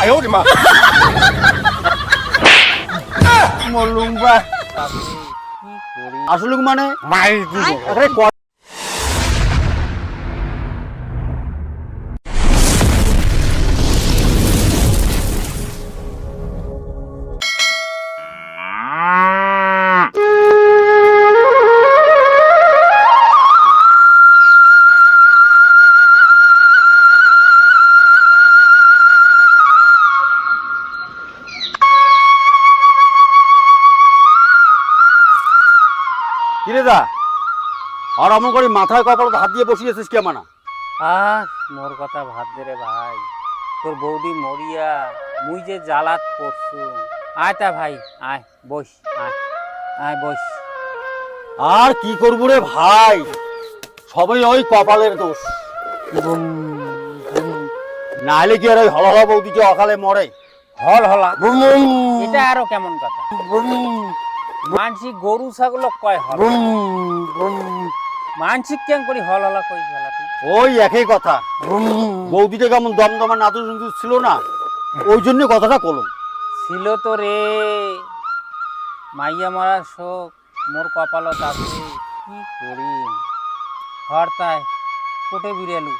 哎呦我的妈！মল্লুম ভাই আসলুক মানে আরে দা আর অমন করে মাথায় কপালে হাত দিয়ে বসিয়েছিস কেমন আহ মোর কথা ভাত দে রে ভাই। তোর বৌদি মরিয়া মুই যে জ্বালাত পড়ছু আয় তা ভাই আয় বস আয় আয় বস। আর কি করব রে ভাই? সবই ওই কপালের দোষ। নাহলে কি আর ওই হলহলা বৌদি যে অকালে মরে? হল হলা এটা আরও কেমন কথা? মানসি গরু ছাগল কয় হল? মানসিক কেন করি হল হলা কই ফেলা ওই একই কথা। বৌদিটা কেমন দমদমা নুতুর ছিল না? ওই জন্য কথাটা কলম। ছিল তো রে। মাইয়া মরার শোক মোর কপালত আছে কি করি? হরতায় কোটে বিরেলু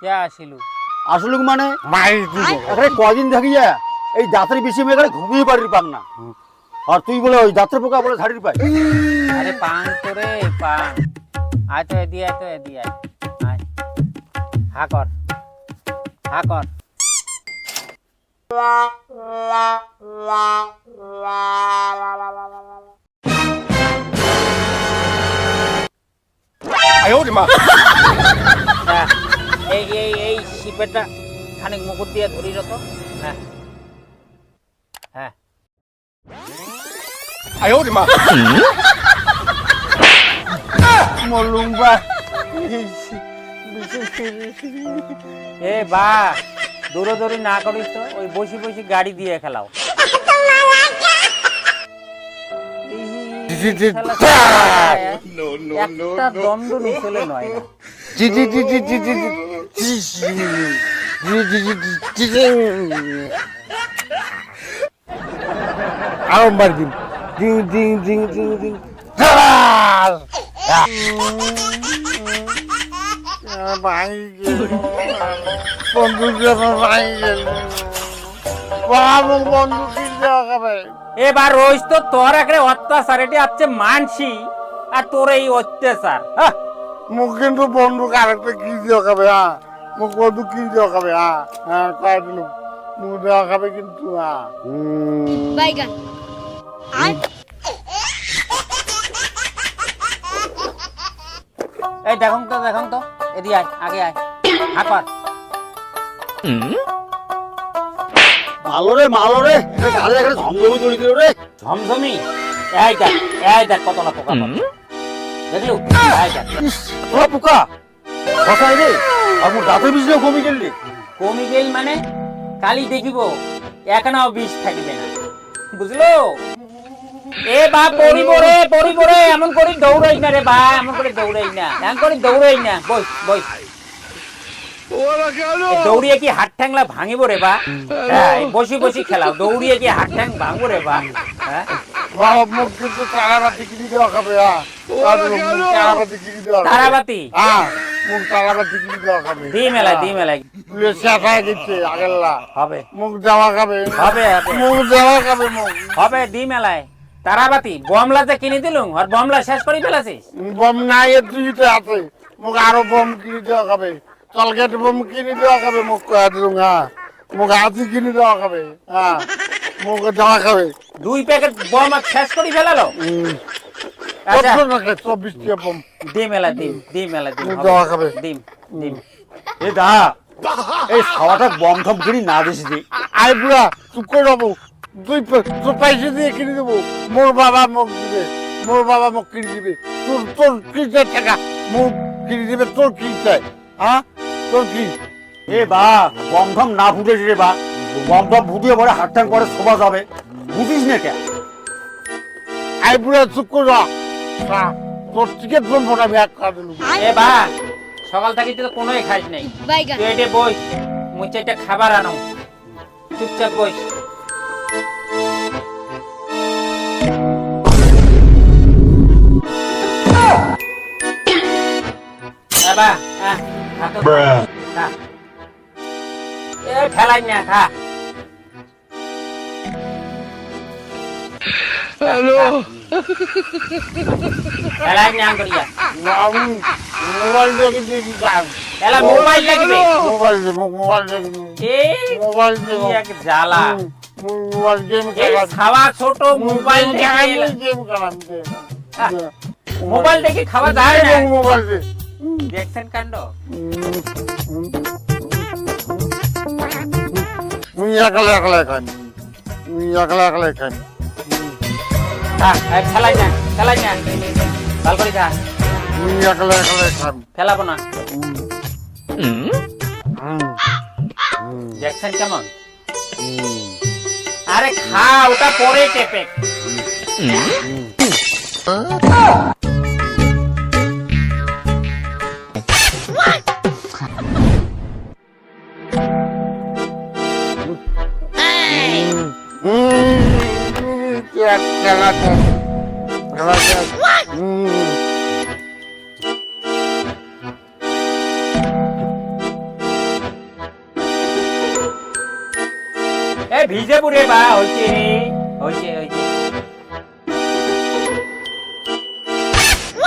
কে আসিলু? আসলে মানে? কয়দিন থাকি যায় এই দাঁতের বেশি মেয়ে ঘুমিয়ে পারি পাম না। আর তুই বলে ওই দাঁতের পোকা বলে শাড়ির পাই আরে পান করে রে পান। আয় তো এদি আয় তো এদি আয়। আয়। হা কর। হা কর। হ্যাঁ। এই এই এই শিপেটা খানিক মুকুট দিয়ে ধরি রত হ্যাঁ। হ্যাঁ। 哎呦我的妈！ মরলুম বা এ বা দৌড়াদৌড়ি না করিস তো ওই বসি বসি গাড়ি দিয়ে খেলাও No no no একটা দণ্ড নিচলে নয় না জি জি জি জি জি জি জি জি জি জি ding ding ding ding ding. এবার রোজ তো তোর একটা অত্যাচার এটি আছে মানছি আর তোর এই অত্যাচার হ্যাঁ? মুখ কিন্তু বন্ধু আরেকটা কি দেওয়া খাবে হ্যাঁ? মুখ বন্ধু কি দেওয়া খাবে হ্যাঁ? হ্যাঁ মুখ দেওয়া খাবে কিন্তু হ্যাঁ। এই দেখুন তো দেখুন তো এদি আয় আগে আয়। হাকর মালো রে মালো রে। গালে এখানে ঝমঝমি দিল রে। ঝমঝমি? এই দেখ এই দেখ কতলা পোকা দেখলু? এই দেখ। তোরা পোকা। ফসাই রে আর মোর দাঁতের বিজনেও কমে গেলি কমি গেই মানে কালি দেখিব এখানেও বিষ থাকবে না। বুঝলো? এ বা পড়িব রে পড়িব রে এমন করে দৌড়াই না রে বা এমন করে দৌড়াই না। এমন করে দৌড়াই না। দৌড়িয়ে কি হাট ঠ্যাংলা ভাঙিব রে বা? বসি বসি দৌড়িয়ে কি হাট ঠ্যাং রে বা? তারাবাতি দি দি মেলায় হবে। হবে মুখ জামা খাবে মুখ হবে দি মেলায়। তারাবাতি বমলা যে কিনে দিলুম আর বমলা শেষ করে ফেলাছিস? বম নাই এর দুইটা আছে। মুখ আরও বম কিনে দেওয়া খাবে তলগেট বম কিনে দেওয়া খাবে মুখ কয়া দিলুম হ্যাঁ। মুখ হাতি কিনে দেওয়া খাবে হ্যাঁ। মুখ দেওয়া খাবে দুই প্যাকেট বম আর শেষ করে ফেলালো। আচ্ছা। কত টাকা চব্বিশ টাকা বম। ডিম এলা ডিম ডিম এলা ডিম হবে। দেওয়া খাবে ডিম ডিম। এ দা এই খাওয়াটা বম থম কিনি না দিস দি আই বুড়া চুপ করে যাব তুই তোর পয়সা দিয়ে কিনে দেবো। মোর বাবা মুখ দিবে। মোর বাবা মুখ কিনে দিবে। তোর তোর কি চাই টাকা? মুখ কিনে দিবে। তোর কি চাই? হ্যাঁ? তোর কি? এ বা বম থম না ফুটে রে বা। বম থম ফুটিয়ে পরে হাত টাং করে শোভা যাবে। বুঝিস না কে? আই বুড়া চুপ করে যা। তোর টিকিট ফোন ফোন আমি এক কাজ এ বা সকাল থেকে তো কোনোই খাইস নাই। তুই এটা বই মুই চাইটা খাবার আনো চুপচাপ বস। বাবা খা তো। খা। এ ফেলাই না খা। হ্যালো। ফেলাই না করিয়া মোবাইল দেখে দেখি এলা মোবাইল লাগবে মোবাইল মোবাইল দেখে। মোবাইল কি এক জ্বালা। মোবাইল গেম খেলা। খাওয়া ছোট মোবাইল দেখে গেম খেলাম মোবাইল দেখে খাওয়া যায় না। মোবাইল দে দেখছেন কাণ্ড? মুই একলা একলা খাই মুই একলা একলা খাই খা এই ফেলাই না ফেলাই না। ভালো করে খা। মুই একলা একলা খাই ফেলাবো না। দেখছেন কেমন? আরে খা ওটা পরে টেপে। এ ভিজে পুরে বা হইছে রে হইছে হইছে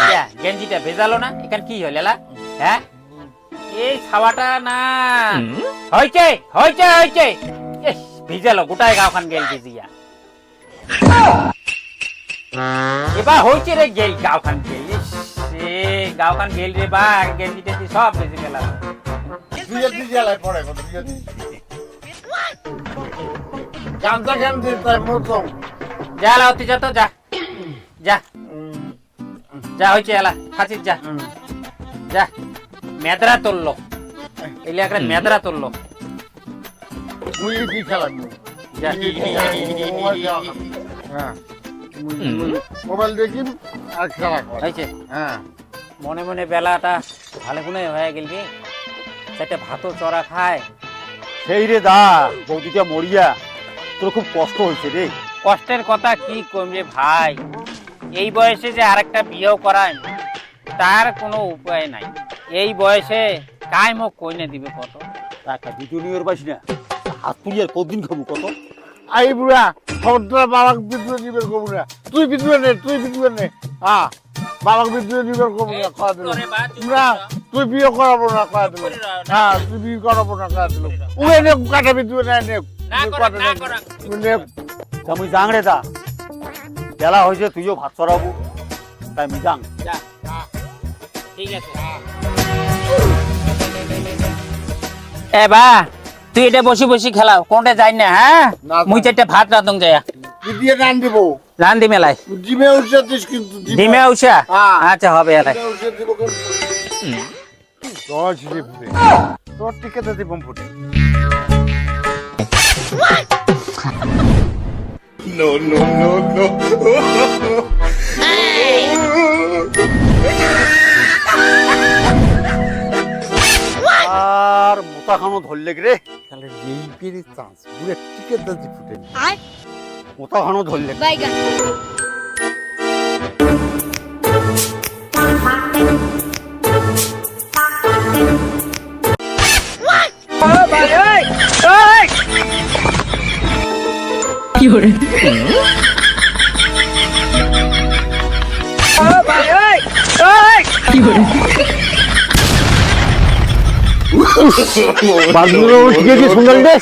ইয়া, গেঞ্জিটা ভেজালো না এখান কি হল এলা হ্যাঁ? এই ছাওয়াটা না। হইছে হইছে হইছে ইস, ভিজালো গোটায় গাওখান গেল গেজিয়া এবার হইছে রে গেল গাওখান গেল এ গাওখান গেল রে বা গেঞ্জি টেঞ্জি সব বেজে গেল দুইয়া দুই জ্বালায় পড়ে কি মনে মনে বেলাটা ভালো গুনে হয়ে গেল চারটে ভাতও চড়া খায়। সেই রে দা, বৌদিটা মরিয়া। তোর খুব কষ্ট হয়েছে রে। কষ্টের কথা কি কম রে ভাই? এই বয়সে যে আরেকটা বিয়েও করায় তার কোনো উপায় নাই। এই বয়সে কাই মুখ কইনে দিবে কত? টাকা দুজনীর পাইছি না। হাত তুলি আর কদিন খাব কত? আই বুড়া খবরটা বাবাকে বিদ্রোহ দিবে কবু না। তুই বিদ্রোহ নে তুই বিদ্রোহ নে। হ্যাঁ বাবাকে বিদ্রোহ দিবে কবু না কয়া দিল। না তুই বিয়ে করাবো না কয়া দিল। হ্যাঁ তুই বিয়ে করাবো না কয়া দিল। উড়ে নে কাটা বিদ্রোহ না নে। মুই যাং রে দা বেলা হয়েছে তুইও ভাত চড়াবো তাই মুই যাং। ঠিক আছে। এ বা তুই এটা বসে বসে খেলাও। কোনটা যাই না হ্যাঁ? মুই চারটে ভাত রাঁধং যায়। দিয়ে রান দিব। রান্ধি মেলায়। ডিমে উঠছিস কিন্তু ডিমে। উষা হ্যাঁ। আচ্ছা হবে এলাই দিব তোর ফুটে। তোর no, no, no. আর মোতাখানো ধরলে রে? তাহলে এই পেরে চান্স। পুরো টিকেতে দাজি ফুটে মোতা খানো ধরলে। বাইগান। বাজগুলো শিখেছি শুনলেন রে